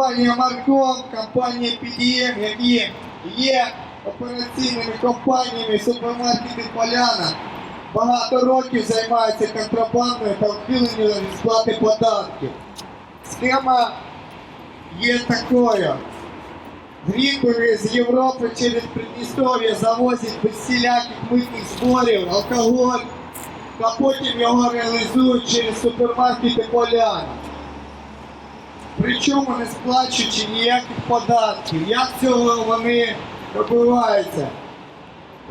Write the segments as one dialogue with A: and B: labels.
A: Арком, компанія PDM, які є операційними компаніями супермаркети Поляна, багато років займаються контрабандою та ухиленням від сплати податків. Схема є такою. Грінбери з Європи через Придністров'я завозять без всіляких митних зборів алкоголь, та потім його реалізують через супермаркети Поляна. Причому не сплачуючи ніяких податків. Як цього вони добиваються?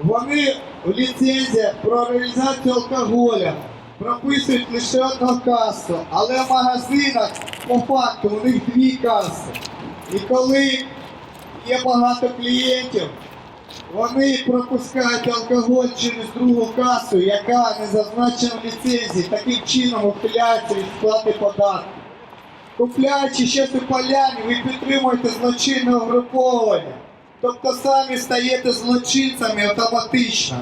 A: Вони в ліцензіях про реалізацію алкоголя прописують лише одну касу, але в магазинах по факту у них дві каси. І коли є багато клієнтів, вони пропускають алкоголь через другу касу, яка не зазначена в ліцензії, таким чином ухиляються від сплати податків. Купляючи у поляні, ви підтримуєте злочинне угруповання. Тобто самі стаєте злочинцями автоматично.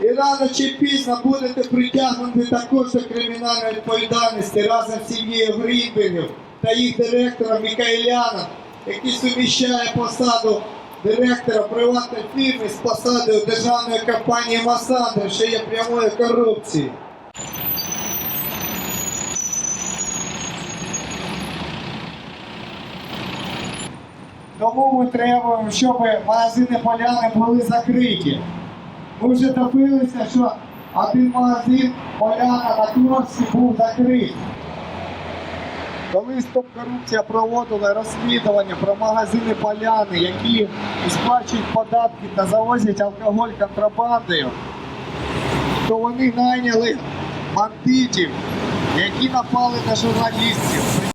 A: І рано чи пізно будете притягнути також до кримінальної відповідальності разом з сім'єю Грінбергів та їх директором Мікаеляном, який суміщає посаду директора приватної фірми з посадою державної компанії Масандра, що є прямою корупцією. Тому ми требуємо, щоб магазини поляни були закриті. Ми вже добилися, що один магазин поляна на Курській був закритий. Коли стоп корупція проводила розслідування про магазини поляни, які сплачують податки та завозять алкоголь контрабандою, то вони найняли бандитів, які напали на журналістів.